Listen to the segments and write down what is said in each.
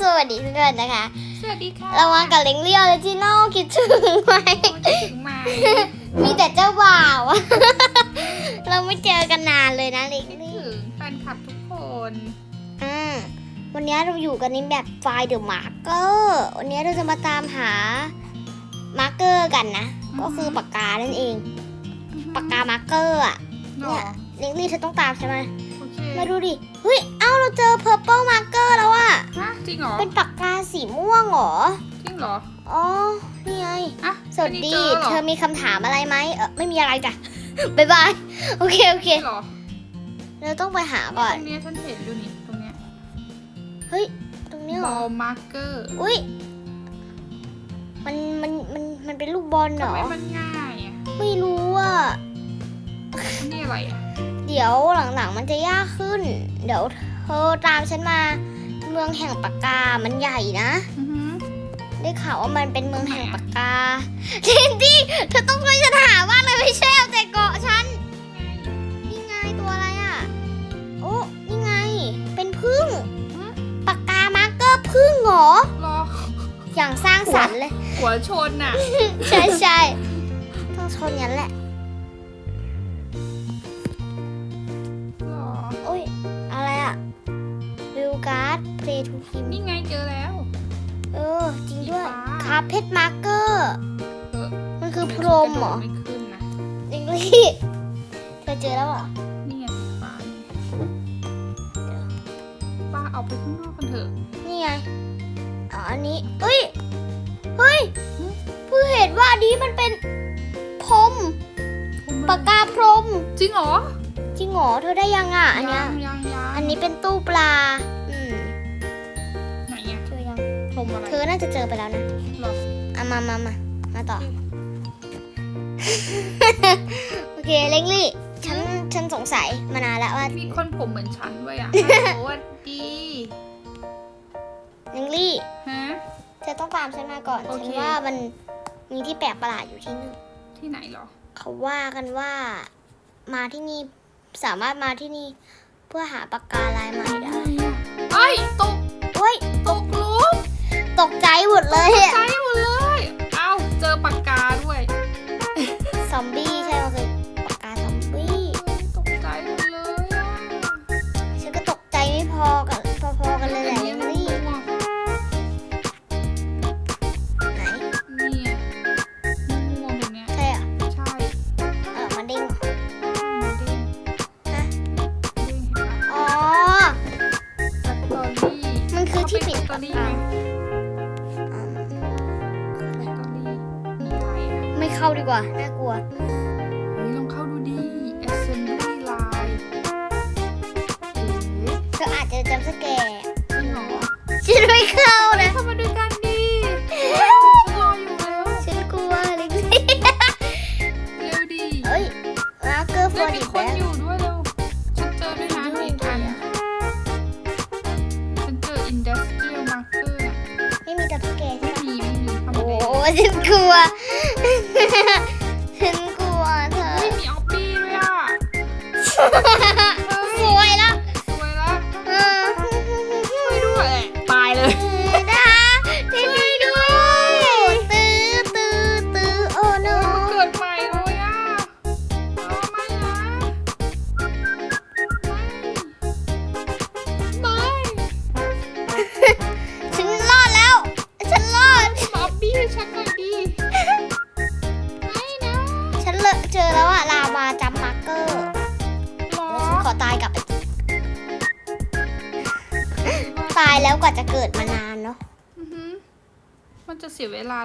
สวัสดีเพื่อนๆนะคะ สวัสดีค่ะเรามากับเล้งเลี้ยวเลยจีโน่คิดถึงไหมโอ้ยคิดถึงไหมมีแต่เจ้าบ่าวอะเราไม่เจอกันนานเลยนะเล้งคิดลี่ถึงแฟนคลับทุกคนอืมวันนี้เราอยู่กันในแบบไฟล์เดอะมาร์เกอร์วันนี้เราจะมาตามหามาร์เกอร์กันนะ ก็คือปากกานั่นเอง ปากกามาร์เกอร์อะหรเนี่อยเล้งลี่เธอต้องตามใช่ไหมโอเค มาดูดิ เฮ้ย เอ้าเราเจอ purple marker แล้วอะฮะจริงเหรอ เป็นปากกาสีม่วงเหรอ จริงเหรอ อ๋อ นี่ไงอะสวัสดีอันนี้เจอเหรอเธอมีคำถามอะไรไหมเออไม่มีอะไรจ้ะบ๊ายบาย โอเค โอเคจริงเหรอเราต้องไปหาก่อน ตรงเนี้ยฉันเห็นอยู่นี่ ตรงเนี้ย เฮ้ย ตรงนี้เหบรออลมาร์เกอร์ อุ้ยมันมันมันมันเป็นลูกบอลเหรทำอไมมันง่ายอะ ไม่รู้อะอันนี่อะไรอะ เดี๋ยวหลังๆมันจะยากขึ้น เดี๋ยวเธอตามฉันมา เมืองแห่งปากกา มันใหญ่นะ อือหือได้ข่าวว่ามันเป็นเมืองแห่งปากกาเทนดี้เธอต้องช่วยฉันหาว่าเลยไม่ใช่เอาแต่เกาะฉัน นี่ไงตัวอะไรอะ โอ้นี่ไง เป็นพึ่งปากกามาร์กเกอร์พึ่งเหรอ รออย่างสร้างสรรค์เลย หัวชนน่ะ ใช่ใช่ต้องชนงั้นแหละ การ์ดเพลทูคิมนี่ไงเจอแล้ว เออ จริงด้วยสีฟ้าคาเพชมาร์กเกอร์เออมันคือพรมเหรอไม่ขึ้นนะลิงลี่เธอเจอแล้วเหรอนี่ไงสีฟ้านี่ป้าเอาไปข้างนอกกันเถอะนี่ไงอ๋ออันนี้เฮ้ยเฮ้ยเพิ่งเห็นว่าอันนี้มันเป็นพรมปากกาพรมจริงเหรอจริงเหรอเธอได้ยังอะอันเนี้ยยังยังยังอันนี้เป็นตู้ปลา มอะไรเธอน่าจะเจอไปแล้วนะหรอเอามามามามาต่อ โอเคเล้งลี่ฉันฉันสงสัยมานานแล้วว่ามีคนผมเหมือนฉันด้วยอะสวัสดีเล้งลี่ฮะเธอต้องตามฉันมาก่อนโอฉัเคนว่ามันมีที่แปลกประหลาดอยู่ที่นึงที่ไหนเหรอ เขาว่ากันว่ามาที่นี่สามารถมาที่นี่ เพื่อหาปากกาลายใหม่ได้เอ้ยตกเฮ้ยตกหลุม ตกใจหมดเลยอะใจหมดเลย เอ้า เจอปากกาด้วยซอมบี้ใช่ไหมคือปากกาซอมบี้ตกใจหมดเลยอะฉันก็ตกใจไม่พอกันพอๆกันเลยแหละอันเล้นี้งมันลี่ม่วงไหนนี่ไงม่วงตรงเนี้ยใช่เหรอใช่เออมันเด้งมันเด้งฮะเด้งเห็นปะอ๋อแฟคทอรี่มันคือที่ปิดแฟคทอปากรี่ ไม่เข้าดีกว่าน่ากลัว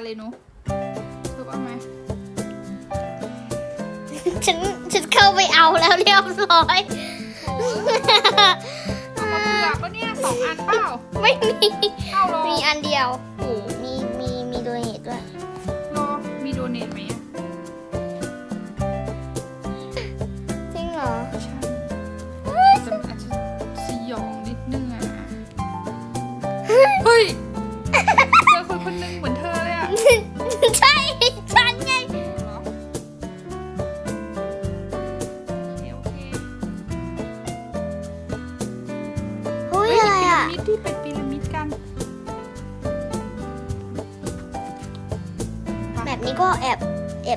เสียเวลาเลยเนอะเธอว่าไหมฉันฉันเข้าไปเอาแล้วเรียบร้อย โอ้ยเอามาเปลือกแล้วเนี่ยสองอันเปล่าไม่มีเอาหรอมีอันเดียว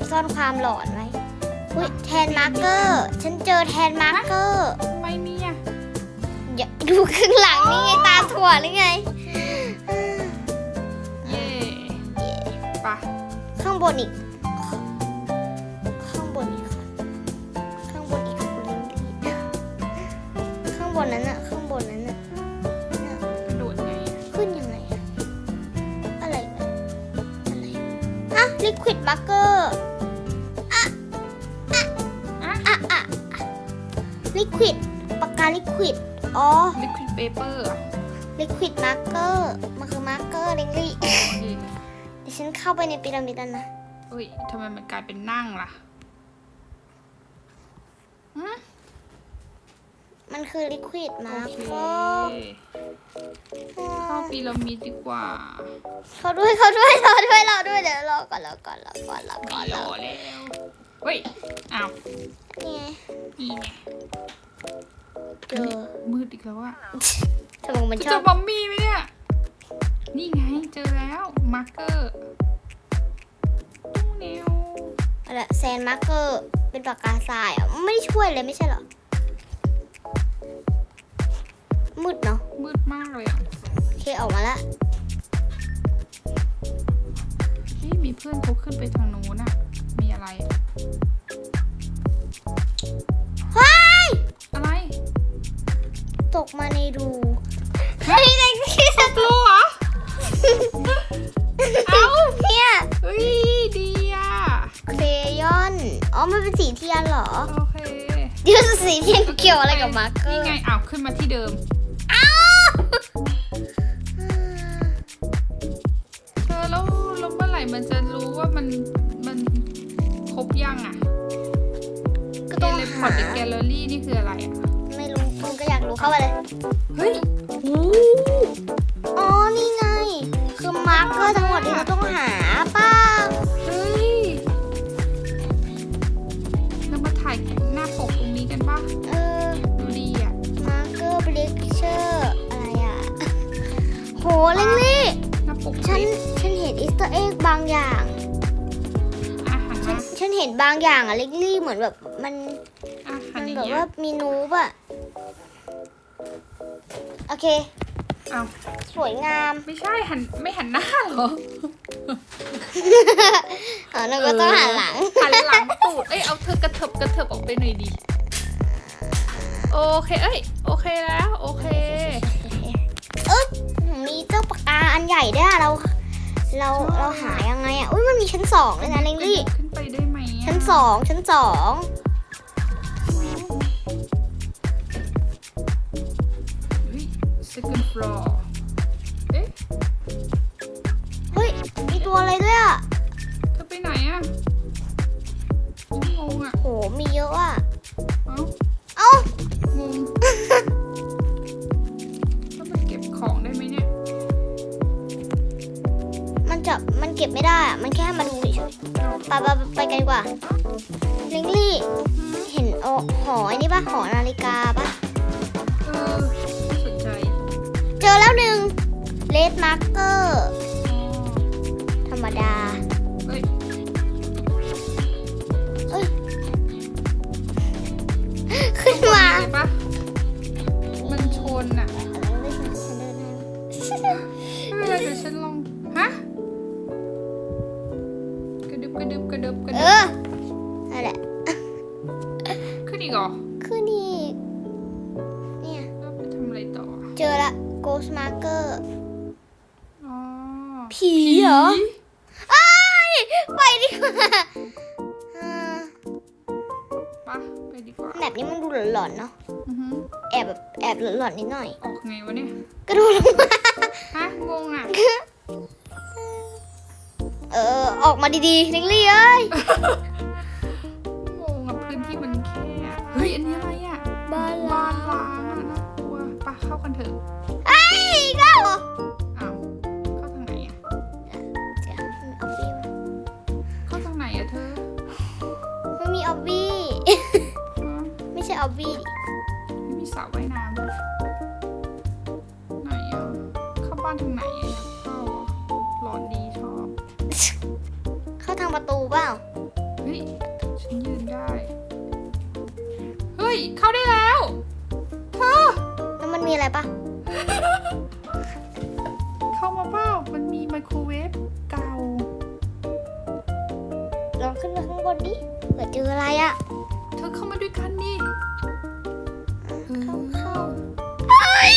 บซ่อนความหลอนไว้อุ้ยแทนมาร์กเกอร์ ฉันเจอแทนมาร์กเกอร์ทำไมมีอะอย่าดูข้างหลังนี่ไงตาถั่วหรือไง เย่ปะข้างบนอีก อ๋อลิควิดเปเปอร์อะลิควิดมาร์เกอร์มันคือมาร์เกอร์ลิงลี่โอเคเดี๋ยวฉันเข้าไปในพีระมิดแล้วนะ เฮ้ยทำไมมันกลายเป็นนั่งล่ะฮะมันคือลิควิดโอมาร์เคเกอร์เข้าปีระมิดดีกว่าเขาด้วยเขาด้วยเราด้วยเราด้วยเดี๋ยวรอก่อนรอก่อนรอก่อนรอก่ไม่อนรรออแล้วเฮ้ยอ้าวนี่ไงนี่ไง เจอมืดอีกแล้วอะทำไมมันจะชเจออบบัมมี่ไหมเนี่ย นี่ไงเจอแล้วมาร์เกอร์ตู้เนวอะไรแซนมาร์เกอร์เป็นปากกาทรายอะไม่ได้ช่วยเลยไม่ใช่เหรอ มืดเนาะมืดมากเลยอะโอเคออกมาละเฮ้ยมีเพื่อนเขาขึ้นไปทางนู้นอะมีอะไร กี่ยวอะไรกับมาร์เกอนี่ร์ไงอ้าวขึ้นมาที่เดิมอ้าวเธอแล้วแล้วเมื่อไหร่มันจะรู้ว่ามันมันครบยังอะก็เทต้องเลพอหาร์ตในแกลเลอรี่นี่คืออะไรอะ ไม่รู้คุณก็อยากรู้เข้าไปเลย เฮ้ยโอ้อ๋อ นี่ไง คือมาร์กเกอร์ทั้งหมดที่เราต้องหาป้าเฮ้ยเรามาถ่ายหน้าปกตรงนี้กันปะเอ เล่งลี่หน้าปกฉันคลิปฉันเห็นอีสเตอร์เอ็กบางอย่างอาหารฉันนะฉันเห็นบางอย่างอะเล็กลี่เหมือนแบบมันอาหารมันอย่างแบบเงี้ยว่ามีนูบอะโอเค อ้าวสวยงาม ไม่ใช่หันไม่หันหน้าเหรออ๋อเราก็ต้องหันหลัง หันหลังตูดเอ้ยเอาเธอกระเถิบกระเถิบออกไปหน่อยดิโอเคเอ้ยโอเคแล้ว โอเคเอ้ย มีเจ้าปากกาอันใหญ่ด้วยอะเรา เราใช่เราหายังไงอะอุ้ยมันมีชั้นสองเลยนะเล็งลี่ ขึ้นไปได้ไหมอะชั้นสองชั้นสองเฮ้ย second floor เอ๊ะเฮ้ยมีตัวอะไรด้วยอะเธอไปไหนอะฉันงงอะโหมีเยอะอะ ก็บไม่ได้อะมันแค่มาดูเฉยเอาๆไปไปไปกันดีกว่าลิงลี่ เห็นโอหอไอ้นี่ปะหอนาฬิกาปะเออไม่สนใจ เจอแล้วหนึ่งเลดมาร์เกอร์ ดีๆลิงลี่เอ้ยงงอะพื้นที่มันแคบเฮ้ยอันนี้อะไรอะบ้านบ้านล้างอะน่ากลัวปะเข้ากันเถอะไอ้ยอีกแล้วเหรออ้าวเข้าทางไหนอะเดี๋ยวเอาบี้มาเข้าทางไหนอะเธอไม่มีออบบี้ ฮะไม่ใช่ออบบี้ดิ อะไรปะเข้ามาเปล่ามันมีไมโครเวฟเก่า ลองขึ้นมาข้างบนดิเผื่อเจออะไรอะเธอเข้ามาด้วยกันดิเข้าเข้าเฮ้ย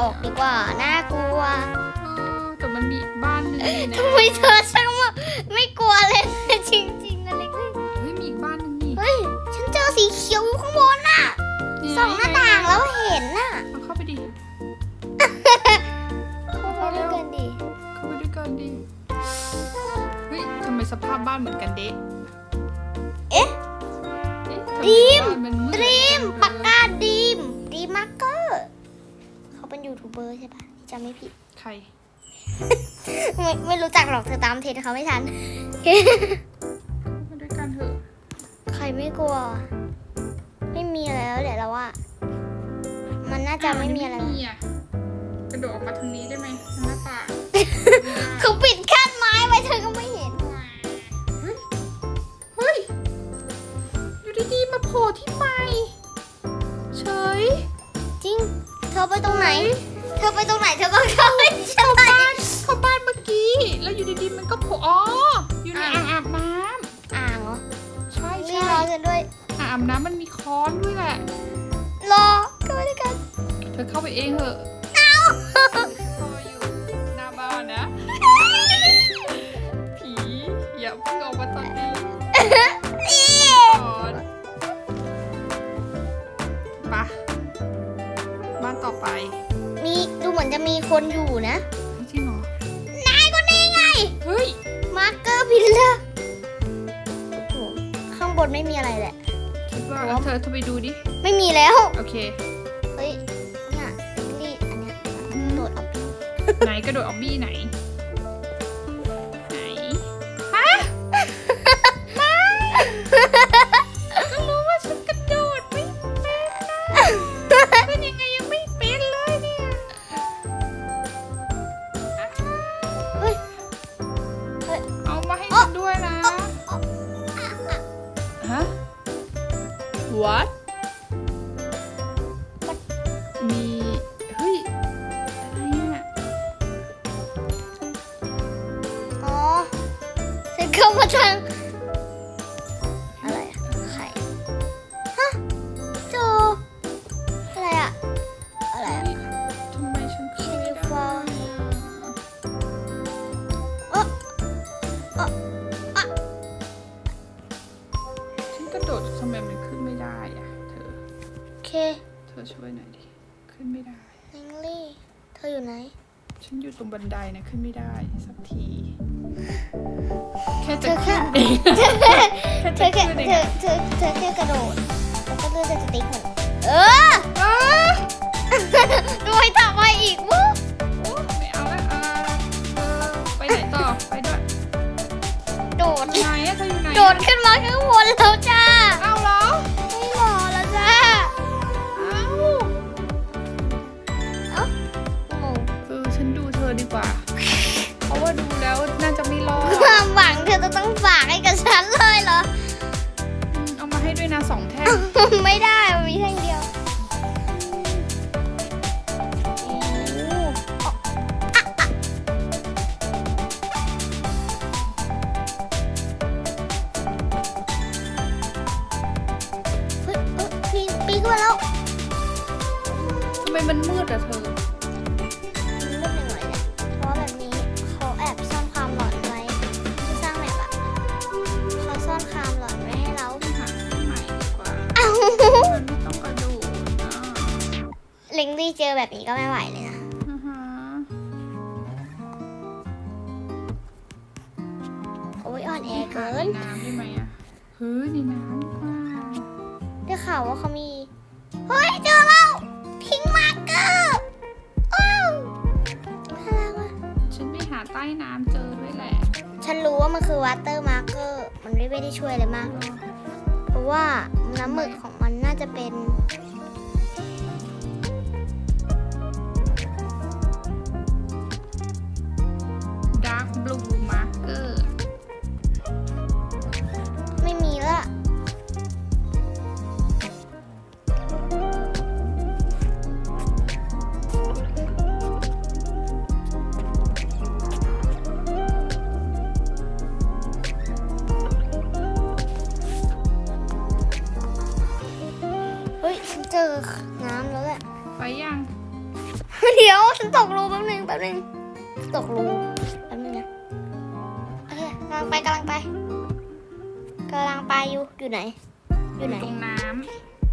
ออกดีกว่า น่ากลัวเออแต่มันมีอีกบ้านหนึงนี่นะทำไมเธอช่างว่าไม่กลัวเลย จริงๆนะเล็กเฮ้ยมีอีกบ้านหนึงนี่เฮ้ย ฉันเจอสีเขียวอยู่ข้างบนน่ะนี่ส่องหน้าต่างแล้วเห็นน่ะเอาเข้าไปดิเข้ามาด้วยกันดิเข้าไปด้วยกันดิเฮ้ยทำไมสภาพบ้านเหมือนกันเดะเอ๊ะ เอ๊ะทำไดีมบ้านนมืดดีมจัปากงเลยกาดีมดีมาร์เกอร์ เขาเป็นยูทูบเบอร์ใช่ปะจำไม่ผิด ใคร ไม่ไม่รู้จักหรอกเธอตามเทรนเขาไม่ทัน มาด้วยกันเถอะ ใครไม่กลัว ไม่มีอะไรแล้วแหละเราว่า มันน่าจะไม่มีอะไรไม่มีอะกระโดดออกมาทางนี้ได้ไหมทางหน้าต่างเขาปิดขั้นไม้ไว้เธอก็ไม่เห็น เฮ้ย เฮ้ย อยู่ดีๆมาโผล่ที่ไม้ อไปตรงไหน เธอไปตรงไหนเธอก็เข้าไม่ใช่เข้าบ้านเมื่อกี้ แล้วอยู่ดีๆมันก็โผล่อ๋ออยู่ในอ่างอาบน้อ่างเหรอำใช่ไม่ใช่รอกันด้วยอ่างอาบน้ำมันมีค้อนด้วยแหละ รอก็ไม่ได้กัน เธอเข้าไปเองเถอะ แไดนะขึ้นไม่ได้สักที แค่จะเธอแค่ขึ้นเองแค่เธจะอแค่ขึ้นเองเธออะเธอเธอแค่กระโดดแล้วก็เลื่อนสติ๊กเหมือนเอออ้าด้วยทำไมอีกวะโอ้ไม่เอาแล้วอ่าเออไปไหนต่อไปด้วยโดด ไหนอะเธออยู่ไหนอะโดดขึ้นมาข้างบนแล้ว ต้องฝากให้กับฉันเลยเหรออืมเอามาให้ด้วยนะสองแท่งไม่ได้มันมีแท่งเดียวโอ้อะอะเฮ้ยเอ้ยปีนปีนขึ้นมาแล้วทำไมมันมืดอะเธอ ต้น้ำเจอด้วยแหละฉันรู้ว่ามันคือวัตเตอร์มาร์เกอร์มันไม่ได้ช่วยอะไรมาก เพราะว่าน้ำหมึกของมันน่าจะเป็น ตกรูแป๊บนึงแป๊บนึงตกรูแป๊บนึงนะโอเคกำลังไปกำลังไปกำลังไปอยู่อยู่ไหน อยู่ไหนตรงน้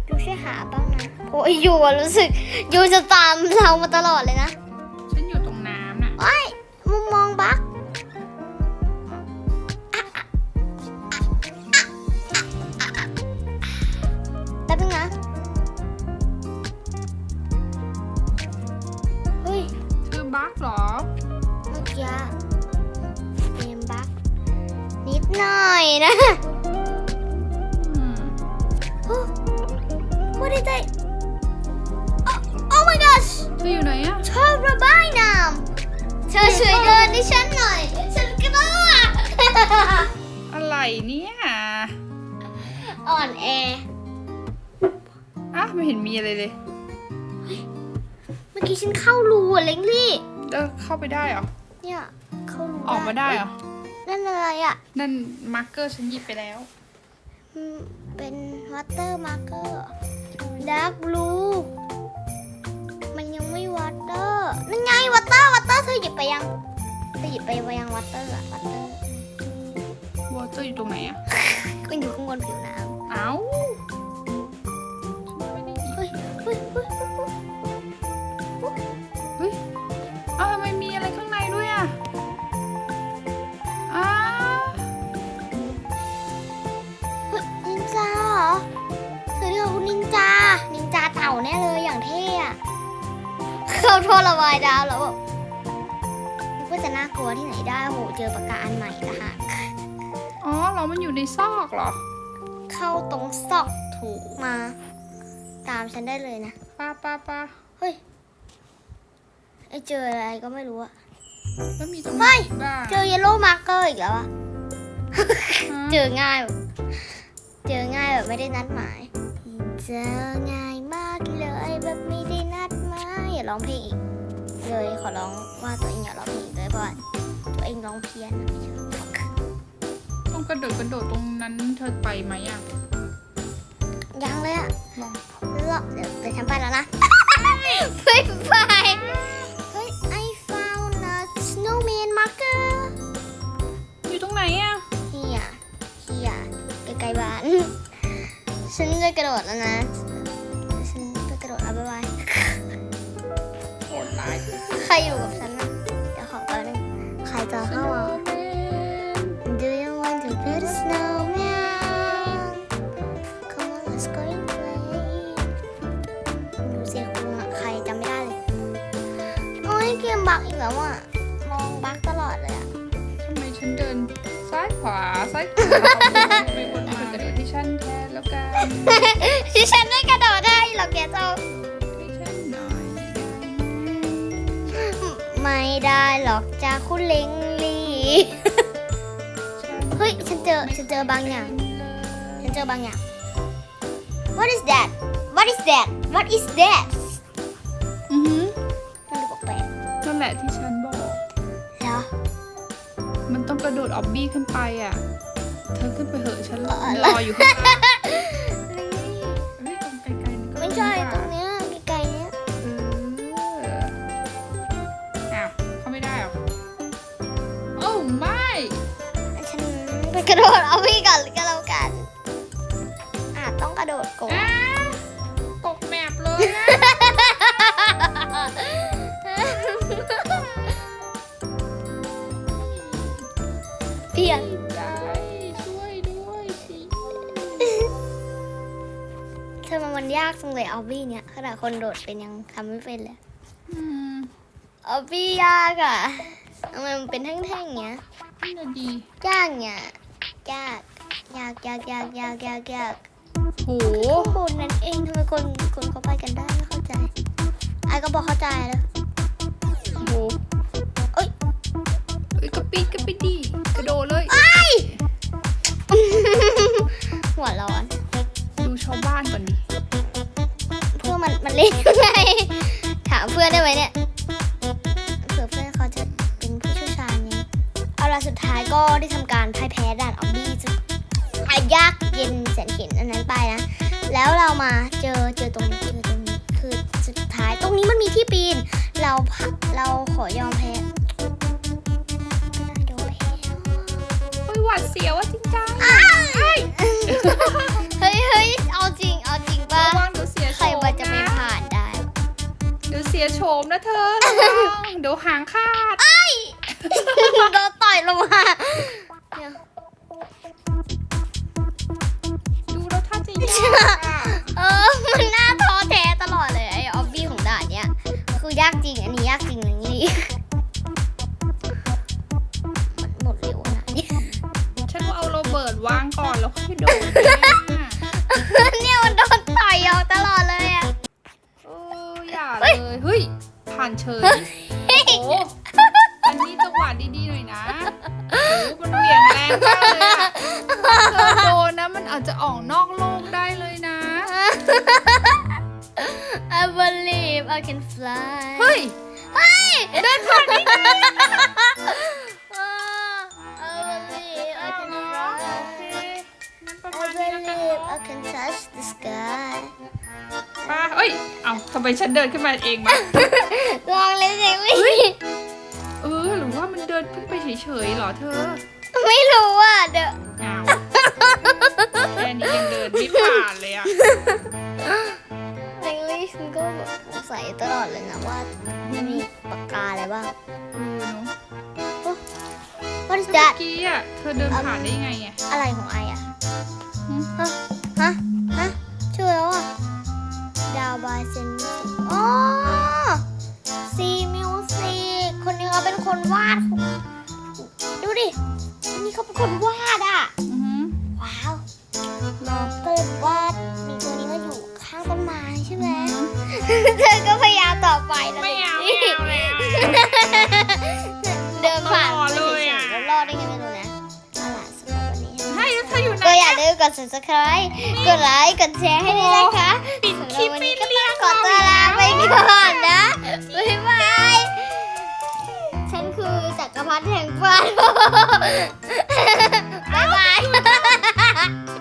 ยูช่วยหาบ้างนะเพราะว่ายูอะรู้สึกยูจะตามเรามาตลอดเลยนะ น่อยนะอืม What is that Oh, oh my gosh เธออยู่ไหนอะชอบระบายน้ำเธอช่วยเดินให้ฉันหน่อย ฉันกลัวอะไรเนี่ยอ่อนแออะไม่เห็นมีอะไรเลย เมื่อกี้ฉันเข้ารูอะเล้งลี่เออเข้าไปได้เหรอเนี่ยเข้ารูออกมาได้เหรอ นั่นอะไรอะ นั่นมาร์เกอร์ฉันหยิบไปแล้วอืมเป็นวัตเตอร์มาร์เกอร์ดาร์กบลูมันยังไม่วัตเตอร์นั่นไงวัตเตอร์วัตเตอร์เธอหยิบไปยังเธอหยิบไปยังวัตเตอร์อะวัตเตอร์วอเตอร์อยู่ตรงไหนอะก็อยู่ข้างบนผิวน้ำเอ้า ท่อระบายดาวแล้วแบบนึกว่าจะน่ากลัวที่ไหนได้โหเจอปากกาอันใหม่ละฮะอ๋อเหรามันอยู่ในซอกเหรอ เข้าตรงซอกถูกมา ตามฉันได้เลยนะป้าป้าป้าเฮ้ยไอเจออะไรก็ไม่รู้อะแล้วมีตรงเฮ้ไหนยบ้างเจอเยลโล่มาร์เกอร์อีกแล้วอะฮะเจอง่ายแบบเจอง่ายแบบไม่ได้นัดหมาย เจอง่าย ร้องเพลงอีก เลยขอร้องว่าตัวเองอย่าร้องเพลงอีกเลยเพราะว่าตัวเองร้องเพี้ยนต้องกระโดดกระโดดตรงนั้นเธอไปไหมอะยังเลยอะลองเลาะเดี๋ยวเดี๋ยวฉันไปแล้วนะไปไปเฮ้ย I found a snowman marker อยู่ตรงไหนอะเฮียเฮียใกล้ๆบ้าน ฉันจะกระโดดแล้วนะ อยู่กับฉันนะเดี๋ยวขอแป๊บนึงใครจะเข้ามา Do you want to build a snowman Come on let's go and play ดูเสียคุงอะใครจำไม่ได้เลย โอ้ยเกมบักอีกแล้วอะ มองบักตลอดเลยอะ ทำไมฉันเดินซ้ายขวาซ้ายขวาไปวนมากระโดดที่ฉันแทนแล้วกันที่ฉันไม่กระโดดได้หรอกแกเจ้า ไม่ได้หรอกจ้าคุณเล้งลีฉันเฮ้ยฉันเจอฉันเจอบางอย่างเลยฉันเจอบางอย่าง What is that What is that What is that อือหือมันดูแปลกนั่นแหละที่ฉันบอกๆแล้วมันต้องกระโดดออบบี้ขึ้นไปอะ เธอขึ้นไปเหอะฉันรเออออยู่ข้างล่าง กระโดดเอาพี่ก่อนก็แล้วกัน อะต้องกระโดดก่อนอ้าตกแมปเลยอะเปลี่ยน ใจช่วยด้วยสิเธอมันมันยากจังเลยออบบี้เนี่ยขนาดคนโดดเป็นยังทำไม่เป็นเลยอืมออบบี้ยากอะทำไมมันเป็นแท่งๆอย่างเงี้ยนี่น่ะดี ยากเนี่ย ยากยากยากยากยากยากยากโหข้างบนนั่นเองทำไมคนคนเขาไปกันได้ไม่เข้าใจไอ้ก็บอกเข้าใจเลยโหเอ้ยเอ้ยกระปิดกระปิดดีกระโดดเลยหัวร้อน ดี๋ยวเสียโฉมนะเธอระวังเดี๋ยวหางขาด โดนต่อยลงมาเดี๋ยวดูแล้วท่าจะยากอะเออ มันน่าท้อแท้ตลอดเลยไอ้ออบบี้ของด่านเนี้ย คือยากจริง อันนี้ยากจริงนะนี่มันหมดเร็วขนาดนี้ฉันว่าเอาโรเบิร์ตวางก่อนแล้วค่อยโดดนะเนี่ยมันโดนต่อยยาวตลอดเลยอะเอ ออย่าเลยเฮ้ยผ่านเฉยโอ้โหอันนี้จังหวะดีๆหน่อยนะโอ้โหมันเหวี่ยงแรงมากเลยอะเธอโดนนะมันอาจจะออกนอกโลกได้เลยนะ I believe I can fly เฮ้ย เฮ้ย เดินผ่านได้ไง มาณนี้แล้วกัน believe I เนาะ can touch the sky ไปเอ้ย เอาทำไมฉันเดินขึ้นมาเองมาลองเลยสิไม่เออ หรือว่ามันเดินขึ้นไปเฉยๆเหรอเธอ ไม่รู้อะเดี๋ยวอ้าวแค่นี้ยังเดินไม่ผ่านเลยอะแองลี่ฉันก็แบบสงสัยตลอดเลยนะว่ามันมีปากกาอะไรบ้างเออเนาะ What is เมื่อ that กี้อะเธอเดินผ่านได้ไงอะอะไรของไออะ หืมฮะ